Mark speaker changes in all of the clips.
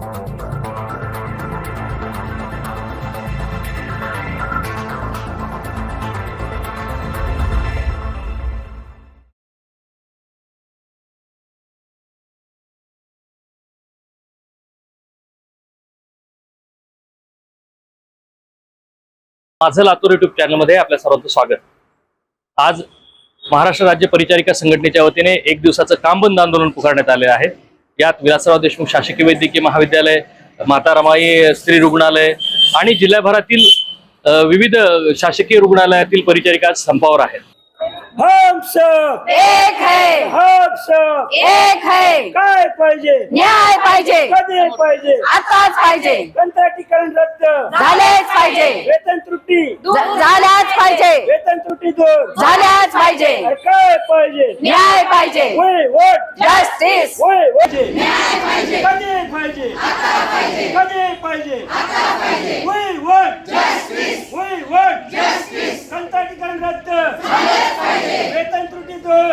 Speaker 1: माझं लातूर युट्यूब चॅनलमध्ये आपल्या सर्वांचं स्वागत. आज महाराष्ट्र राज्य परिचारिका संघटनेच्या वतीने एक दिवसाचं काम बंद आंदोलन पुकारण्यात आले आहे. यात विलासराव देशमुख शासकीय वैद्यकीय महाविद्यालय माता रमाई स्त्री रुग्णालय आणि जिल्ह्याभरातील विविध शासकीय रुग्णालयातील परिचारिका संपावर आहेत.
Speaker 2: हम सब
Speaker 3: एक है।
Speaker 2: हम सब
Speaker 3: एक है।
Speaker 2: काय पाहिजे?
Speaker 3: न्याय पाहिजे।
Speaker 2: कधी पाहिजे?
Speaker 3: आताच पाहिजे।
Speaker 2: कंत्राटीकरण रद्द?
Speaker 3: झालेच पाहिजे।
Speaker 2: वेतन त्रुटी?
Speaker 3: झाल्याच पाहिजे।
Speaker 2: वेतन त्रुटी दूर?
Speaker 3: झाल्याच पाहिजे।
Speaker 2: अरे काय पाहिजे?
Speaker 3: न्याय पाहिजे।
Speaker 2: वय वोट?
Speaker 3: जस्टिस।
Speaker 2: वय पाहिजे। कधी पाहिजे? कधी पाहिजे? वय वोट? वय वोट? कंत्राटीकरण रद्द? वेतन त्रुटी दूर.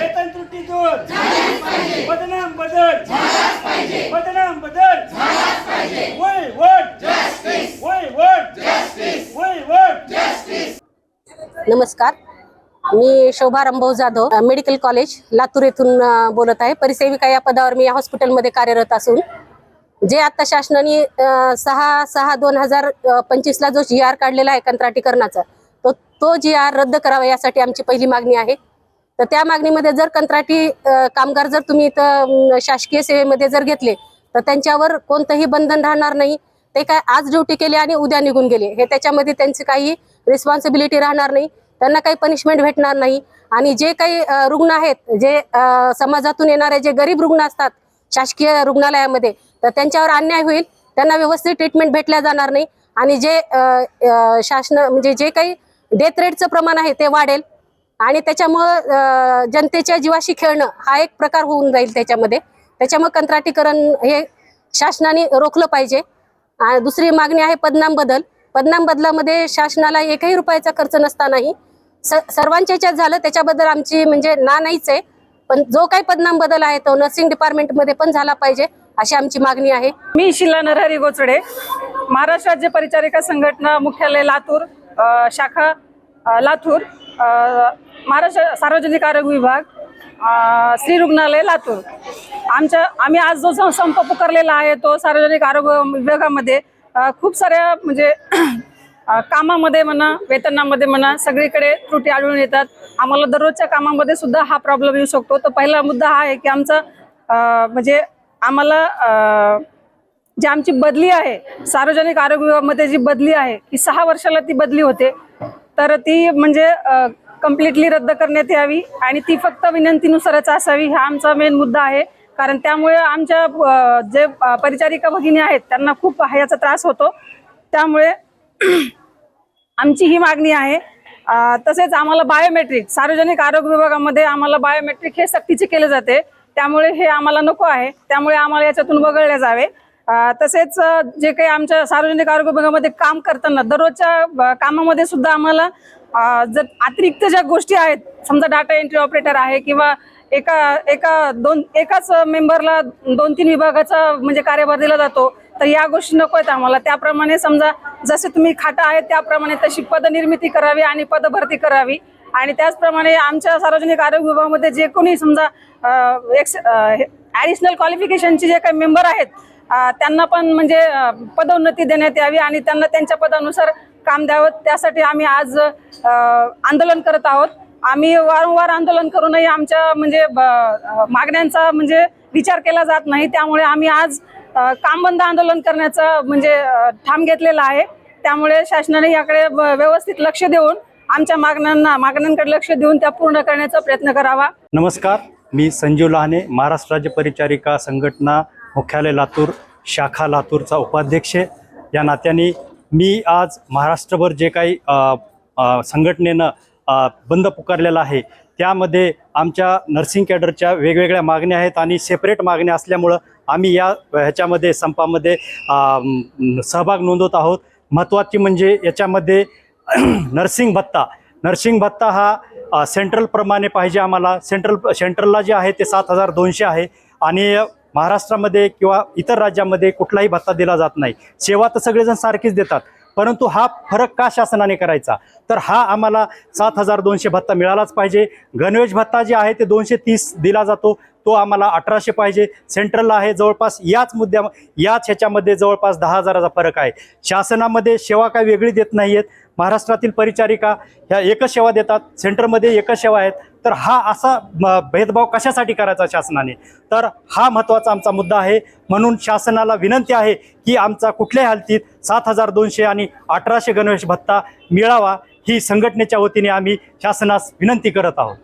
Speaker 2: वेतन त्रुटी दूर. बदनाम बदल. बदनाम बदल. वय वोट. वय वोट. वय वोट.
Speaker 4: नमस्कार. मी शोभा जाधव मेडिकल कॉलेज लातूर येथून बोलत आहे. परिसेविका या पदावर मी या हॉस्पिटलमध्ये कार्यरत असून जे आता शासनाने सहा सहा दोन हजार पंचवीसला जो जी आर काढलेला आहे कंत्राटीकरणाचा तो जी आर रद्द करावा यासाठी आमची पहिली मागणी आहे. तर त्या मागणीमध्ये जर कंत्राटी कामगार जर तुम्ही इथं शासकीय सेवेमध्ये जर घेतले तर त्यांच्यावर कोणतंही बंधन राहणार नाही. ते काय आज ड्युटी केली आणि उद्या निघून गेले. हे त्याच्यामध्ये त्यांची काही रिस्पॉन्सिबिलिटी राहणार नाही. त्यांना काही पनिशमेंट भेटणार नाही. आणि जे काही रुग्ण आहेत जे समाजातून येणारे जे गरीब रुग्ण असतात शासकीय रुग्णालयामध्ये तर त्यांच्यावर अन्याय होईल. त्यांना व्यवस्थित ट्रीटमेंट भेटल्या जाणार नाही. आणि जे शासन म्हणजे जे काही डेथ रेटचं प्रमाण आहे ते वाढेल. आणि त्याच्यामुळं जनतेच्या जीवाशी खेळणं हा एक प्रकार होऊन जाईल त्याच्यामध्ये. त्याच्यामुळे कंत्राटीकरण हे शासनाने रोखलं पाहिजे. आणि दुसरी मागणी आहे पदनाम बदल. पदनाम बदलामध्ये शासनाला एकही रुपयाचा खर्च नसतानाही स सर्वांच्या याच्यात झालं त्याच्याबद्दल आमची म्हणजे ना नाहीच आहे. पण जो काही पदनाम बदल आहे तो नर्सिंग डिपार्टमेंटमध्ये पण झाला पाहिजे अशी आमची मागणी आहे.
Speaker 5: मी शिला नरहरी गोचडे महाराष्ट्र राज्य परिचारिका संघटना मुख्यालय लातूर. शाखा लातूर महाराष्ट्र सार्वजनिक आरोग्य विभाग श्री रुग्णालय लातूर. आमच्या आम्ही आज जो संप पुकारलेला आहे तो सार्वजनिक आरोग्य विभागामध्ये खूप साऱ्या म्हणजे कामामध्ये म्हणा वेतनामध्ये म्हणा सगळीकडे त्रुटी आढळून येतात. आम्हाला दररोजच्या कामामध्ये सुद्धा हा प्रॉब्लेम येऊ शकतो. तर पहिला मुद्दा हा आहे की आमचा म्हणजे आम्हाला जी आमची बदली आहे सार्वजनिक आरोग्य विभागामध्ये जी बदली आहे ती सहा वर्षाला ती बदली होते तर ती म्हणजे कम्प्लिटली रद्द करण्यात यावी आणि ती फक्त विनंतीनुसारच असावी हा आमचा मेन मुद्दा आहे. कारण त्यामुळे आमच्या जे परिचारिका भगिनी आहेत त्यांना खूप याचा त्रास होतो. त्यामुळे आमची ही मागणी आहे. तसेच आम्हाला बायोमेट्रिक सार्वजनिक आरोग्य विभागामध्ये आम्हाला बायोमेट्रिक हे सक्तीचे केले जाते. त्यामुळे हे आम्हाला नको आहे. त्यामुळे आम्हाला याच्यातून वगळले जावे. तसेच जे काही आमच्या सार्वजनिक आरोग्य विभागामध्ये काम करताना दररोजच्या कामामध्ये सुद्धा आम्हाला जर अतिरिक्त ज्या गोष्टी आहेत समजा डाटा एंट्री ऑपरेटर आहे किंवा एका एका दोन एकाच मेंबरला दोन तीन विभागाचा म्हणजे कार्यभार दिला जातो तर या गोष्टी नको आहेत आम्हाला. त्याप्रमाणे समजा जसे तुम्ही खाटा आहेत त्याप्रमाणे तशी पदनिर्मिती करावी आणि पदभरती करावी. आणि त्याचप्रमाणे आमच्या सार्वजनिक आरोग्य विभागामध्ये जे कोणी समजा एक्स ॲडिशनल क्वालिफिकेशनचे जे काही मेंबर आहेत त्यांना पण म्हणजे पदोन्नती देण्यात यावी आणि त्यांना त्यांच्या पदानुसार काम द्यावं. त्यासाठी आम्ही आज आंदोलन करत आहोत. आम्ही वारंवार आंदोलन करूनही आमच्या म्हणजे ब- मागण्यांचा म्हणजे विचार केला जात नाही. त्यामुळे आम्ही आज काम बंद आंदोलन करण्याचा म्हणजे ठाम घेतलेला आहे. त्यामुळे शासनाने याकडे व्यवस्थित लक्ष देऊन आमच्या मागण्यांना मागण्यांकडे लक्ष देऊन त्या पूर्ण करण्याचा प्रयत्न करावा.
Speaker 6: नमस्कार. मी संजीव लहाने महाराष्ट्र राज्य परिचारिका संघटना मुख्यालय लातूर शाखा लातूरचा उपाध्यक्ष या नात्याने मी आज महाराष्ट्रभर जे काही संघटनेनं बंद पुकारलेला आहे त्यामध्ये आमच्या नर्सिंग कॅडरच्या वेगवेगळ्या मागण्या आहेत आणि सेपरेट मागण्या असल्यामुळं आम्ही या ह्याच्यामध्ये संपामध्ये सहभाग नोंदवत आहोत. महत्त्वाची म्हणजे याच्यामध्ये नर्सिंग भत्ता. नर्सिंग भत्ता हा सेंट्रलप्रमाणे पाहिजे आम्हाला. सेंट्रल सेंट्रलला जे आहे ते सात हजार दोनशे आहे. आणि महाराष्ट्रामध्ये किंवा इतर राज्यामध्ये कुठलाही भत्ता दिला जात नाही. सेवा तर सगळेजण सारखीच देतात. परंतु हा फरक का शासनाने करायचा? तर हा आम्हाला सात हजार दोनशे भत्ता मिळालाच पाहिजे. गणवेश भत्ता जे आहे ते दोनशे तीस दिला जातो. तो आम्हाला अठराशे पाहिजे. सेंट्रलला आहे जवळपास याच मुद्द्या याच ह्याच्यामध्ये जवळपास दहा हजाराचा फरक आहे. शासनामध्ये सेवा काय वेगळी देत नाही आहेत महाराष्ट्रातील परिचारिका ह्या एकच सेवा देतात सेंटरमध्ये एकच सेवा आहेत. तर हा असा भेदभाव कशासाठी करायचा शासनाने? तर हा महत्त्वाचा आमचा मुद्दा आहे. म्हणून शासनाला विनंती आहे की आमचा कुठल्याही हालतीत सात हजार दोनशे आणि अठराशे गणवेश भत्ता मिळावा. ही संघटनेच्या वतीने आम्ही शासनास विनंती करत आहोत.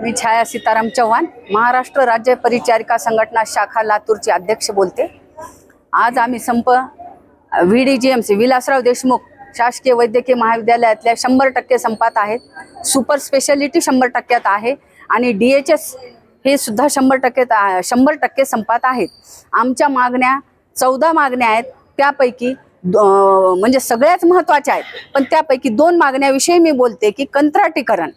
Speaker 7: मी छाया सीताराम चव्हाण महाराष्ट्र राज्य परिचारिका संघटना शाखा लातूरची अध्यक्ष बोलते. आज आम्ही संप V D G M C Vilasrao Deshmukh शासकीय वैद्यकीय महाविद्यालयातल्या शंभर टक्के संपात आहेत. सुपर स्पेशालिटी शंभर टक्क्यात आहे. आणि डी एच एस हे सुद्धा शंभर टक्के शंभर टक्के संपात आहेत. आमच्या मागण्या चौदा मागण्या आहेत. त्यापैकी द- म्हणजे सगळ्याच महत्त्वाच्या आहेत. पण त्यापैकी दोन मागण्याविषयी मी बोलते की कंत्राटीकरण.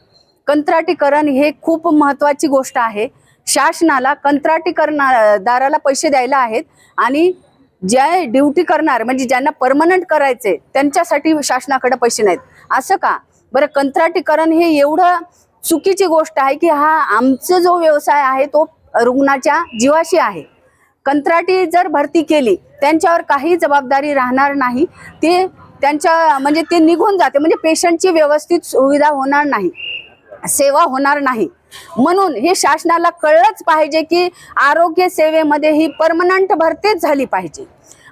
Speaker 7: कंत्राटीकरण हे खूप महत्वाची गोष्ट आहे. शासनाला कंत्राटीकरणादाराला पैसे द्यायला आहेत. आणि जे ड्युटी करणार म्हणजे ज्यांना परमनंट करायचे त्यांच्यासाठी शासनाकडे पैसे नाहीत. असं का? बरं कंत्राटीकरण हे एवढं चुकीची गोष्ट आहे की हा आमचा जो व्यवसाय आहे तो रुग्णाच्या जीवाशी आहे. कंत्राटी जर भरती केली त्यांच्यावर काही जबाबदारी राहणार नाही. ते त्यांच्या म्हणजे ते निघून जाते म्हणजे पेशंटची व्यवस्थित सुविधा होणार नाही. सेवा होणार नाही. म्हणून हे शासनाला कळलंच पाहिजे की आरोग्य सेवेमध्ये ही परमनंट भरतीच झाली पाहिजे.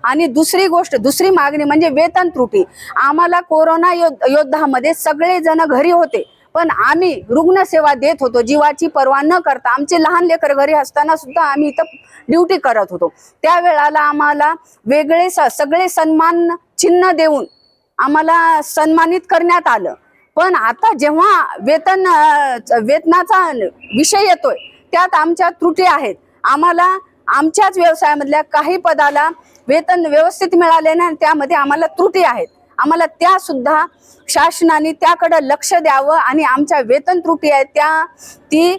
Speaker 7: आणि दुसरी गोष्ट दुसरी मागणी म्हणजे वेतन त्रुटी. आम्हाला कोरोना योद्ध योद्धामध्ये सगळेजण घरी होते पण आम्ही रुग्णसेवा देत होतो जीवाची पर्वा न करता. आमचे लहान लेकर घरी असताना सुद्धा आम्ही इथं ड्युटी करत होतो. त्यावेळाला आम्हाला वेगळे स सगळे सन्मान चिन्ह देऊन आम्हाला सन्मानित करण्यात आलं. पण आता जेव्हा वेतन वेतनाचा विषय येतोय त्यात आमच्या त्रुटी आहेत. आम्हाला आमच्याच व्यवसायामधल्या काही पदाला वेतन व्यवस्थित मिळाले नाही त्यामध्ये आम्हाला त्रुटी आहेत. आम्हाला त्या सुद्धा शासनाने त्याकडे लक्ष द्यावं आणि आमच्या वेतन त्रुटी आहेत त्या ती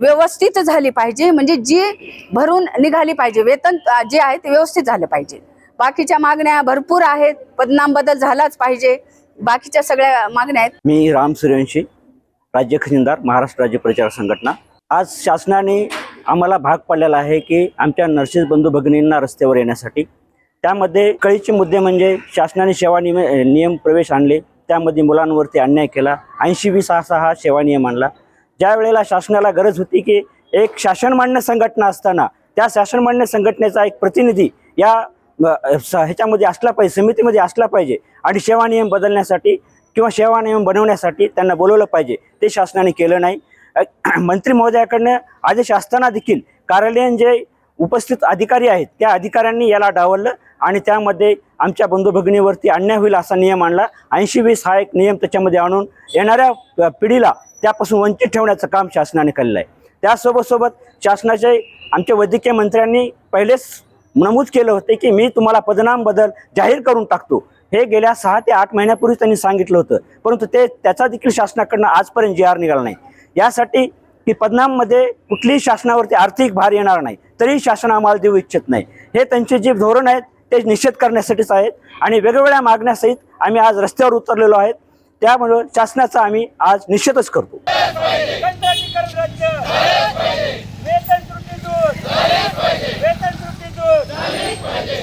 Speaker 7: व्यवस्थित झाली पाहिजे. म्हणजे जी भरून निघाली पाहिजे वेतन जे आहे ते व्यवस्थित झालं पाहिजे. बाकीच्या मागण्या भरपूर आहेत पदनाम बदल झालाच पाहिजे. बाकीच्या सगळ्या मागण्या आहेत.
Speaker 8: मी राम सूर्यवंशी राज्य खजिनदार महाराष्ट्र राज्य प्रचार संघटना. आज शासनाने आम्हाला भाग पाडलेला आहे की आमच्या नर्सेस बंधू भगिनींना रस्त्यावर येण्यासाठी. त्यामध्ये कळीचे मुद्दे म्हणजे शासनाने सेवा नियम नियम प्रवेश आणले. त्यामध्ये मुलांवरती अन्याय केला. ऐंशी वीस असा हा सेवा नियम आणला. ज्या वेळेला शासनाला गरज होती की एक शासनमान्य संघटना असताना त्या शासनमान्य संघटनेचा एक प्रतिनिधी या ह्याच्यामध्ये असला पाहिजे समितीमध्ये असला पाहिजे आणि सेवा नियम बदलण्यासाठी किंवा सेवा नियम बनवण्यासाठी त्यांना बोलवलं पाहिजे. ते शासनाने केलं नाही. मंत्री महोदयाकडनं आदेश असताना देखील कार्यालयीन जे उपस्थित अधिकारी आहेत त्या अधिकाऱ्यांनी याला डावललं आणि त्यामध्ये आमच्या बंधू भगिनीवरती अन्याय होईल असा नियम आणला. ऐंशी वीस हा एक नियम त्याच्यामध्ये आणून येणाऱ्या पिढीला त्यापासून वंचित ठेवण्याचं काम शासनाने केलेलं आहे. त्यासोबत सोबत शासनाचे आमच्या वैद्यकीय मंत्र्यांनी पहिलेच नमूद केलं होतं की मी तुम्हाला पदनाम बदल जाहीर करून टाकतो. हे गेल्या सहा ते आठ महिन्यापूर्वी त्यांनी सांगितलं होतं. परंतु ते त्याचा देखील शासनाकडनं आजपर्यंत जी आर निघाला नाही. यासाठी की पदनाममध्ये कुठलीही शासनावरती आर्थिक भार येणार नाही. तरी शासन आम्हाला देऊ इच्छित नाही. हे त्यांचे जे धोरण आहेत ते निषेध करण्यासाठीच आहेत. आणि वेगवेगळ्या मागण्यासहित आम्ही आज रस्त्यावर उतरलेलो आहेत. त्यामुळं शासनाचा आम्ही आज निषेधच करतो.
Speaker 2: वेतन त्रुटी दूर. पाहिजे.